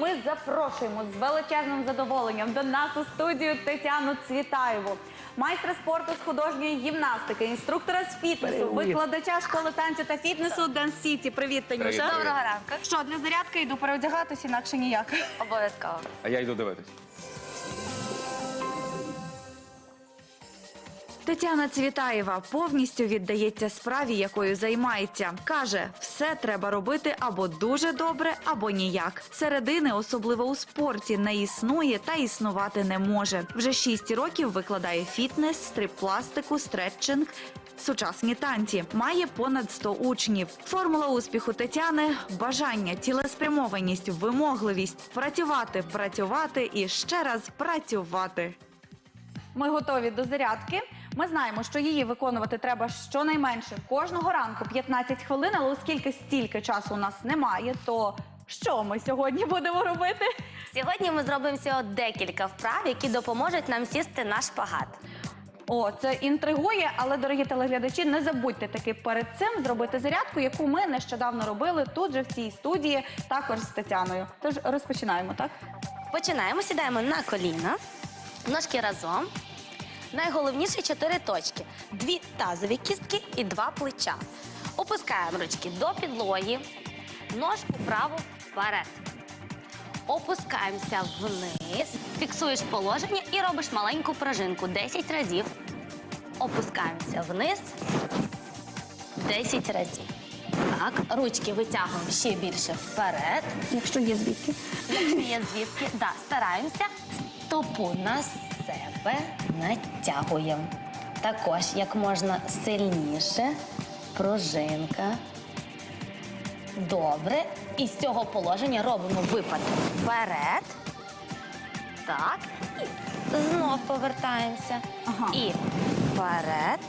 ми запрошуємо з величезним задоволенням до нас у студію Тетяну Цвітаєву. Майстра спорту з художньої гімнастики, інструктора з фітнесу, викладача школи танцю та фітнесу Dance City. Привіт, Танюша. Доброго ранку. Що, для зарядки йду переодягатись, інакше ніяк. Обов'язково. А я йду дивитись. Тетяна Цвітаєва повністю віддається справі, якою займається. Каже, все треба робити або дуже добре, або ніяк. Середини, особливо у спорті, не існує та існувати не може. Вже шість років викладає фітнес, стрип-пластику, стретчинг. Сучасні танці має понад 100 учнів. Формула успіху Тетяни бажання, цілеспрямованість, вимогливість працювати, працювати і ще раз працювати. Ми готові до зарядки. Ми знаємо, що її виконувати треба щонайменше кожного ранку 15 хвилин, але оскільки стільки часу у нас немає, то що ми сьогодні будемо робити? Сьогодні ми зробимо всього декілька вправ, які допоможуть нам сісти на шпагат. О, це інтригує, але, дорогі телеглядачі, не забудьте таки перед цим зробити зарядку, яку ми нещодавно робили тут же в цій студії, також з Тетяною. Тож розпочинаємо, так? Починаємо, сідаємо на коліна, ножки разом. Найголовніше чотири точки: дві тазові кістки і два плеча. Опускаємо ручки до підлоги, ножку праву вперед. Опускаємося вниз, фіксуєш положення і робиш маленьку пружинку 10 разів. Опускаємося вниз 10 разів. Так, ручки витягуємо ще більше вперед. Якщо є звідки. Якщо є звідки, да, стараємося стопу на себе натягуємо. Також як можна сильніше, пружинка. Добре. І з цього положення робимо випад вперед. Так. І знов повертаємося. Ага. І вперед.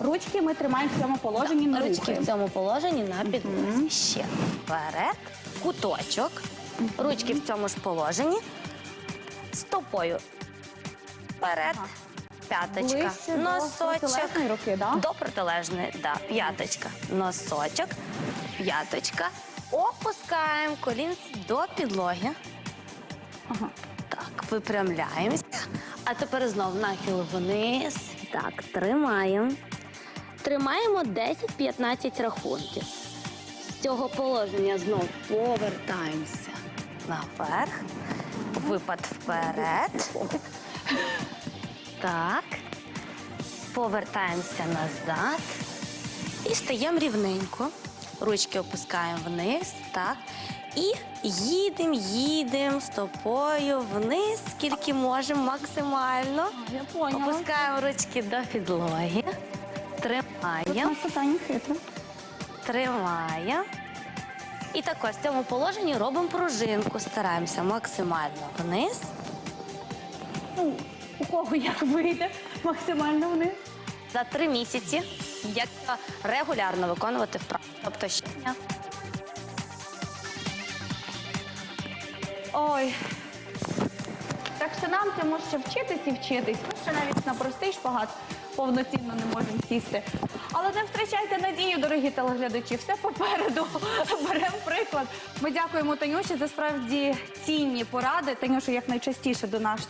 Ручки ми тримаємо в цьому положенні на Ручки в цьому положенні на підлозі. Ще вперед, куточок. Ручки в цьому ж положенні. Стопою вперед. П'яточка, Ближче до носочок. протилежної руки, да? До протилежної, да. П'яточка, носочок, п'яточка. Опускаємо колінці до підлоги. Ага. Так, випрямляємося. А тепер знов нахил вниз. Так, тримаємо. Тримаємо 10-15 рахунків. З цього положення знов повертаємося наверх. Випад вперед. Так. Повертаємося назад. І стаємо рівненько. Ручки опускаємо вниз. Так. І їдемо, їдемо стопою вниз, скільки можемо максимально. Я поняла. Опускаємо ручки до підлоги. Тримаємо, тримаємо. І також в цьому положенні робимо пружинку. Стараємося максимально вниз. Ну, у кого як вийде максимально вниз. За три місяці, як регулярно виконувати вправи. Тобто щодня. Ой. Так що нам цьому ще вчитись і вчитись. Ми ще навіть на простий шпагат повноцінно не можемо сісти. Але не втрачайте надію, дорогі телеглядачі. Все попереду. Беремо приклад. Ми дякуємо Танюші за справді цінні поради. Танюша, якнайчастіше до нас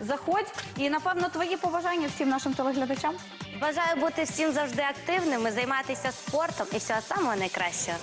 заходь. І напевно твої побажання всім нашим телеглядачам. Бажаю бути всім завжди активними, займатися спортом і всього самого найкращого.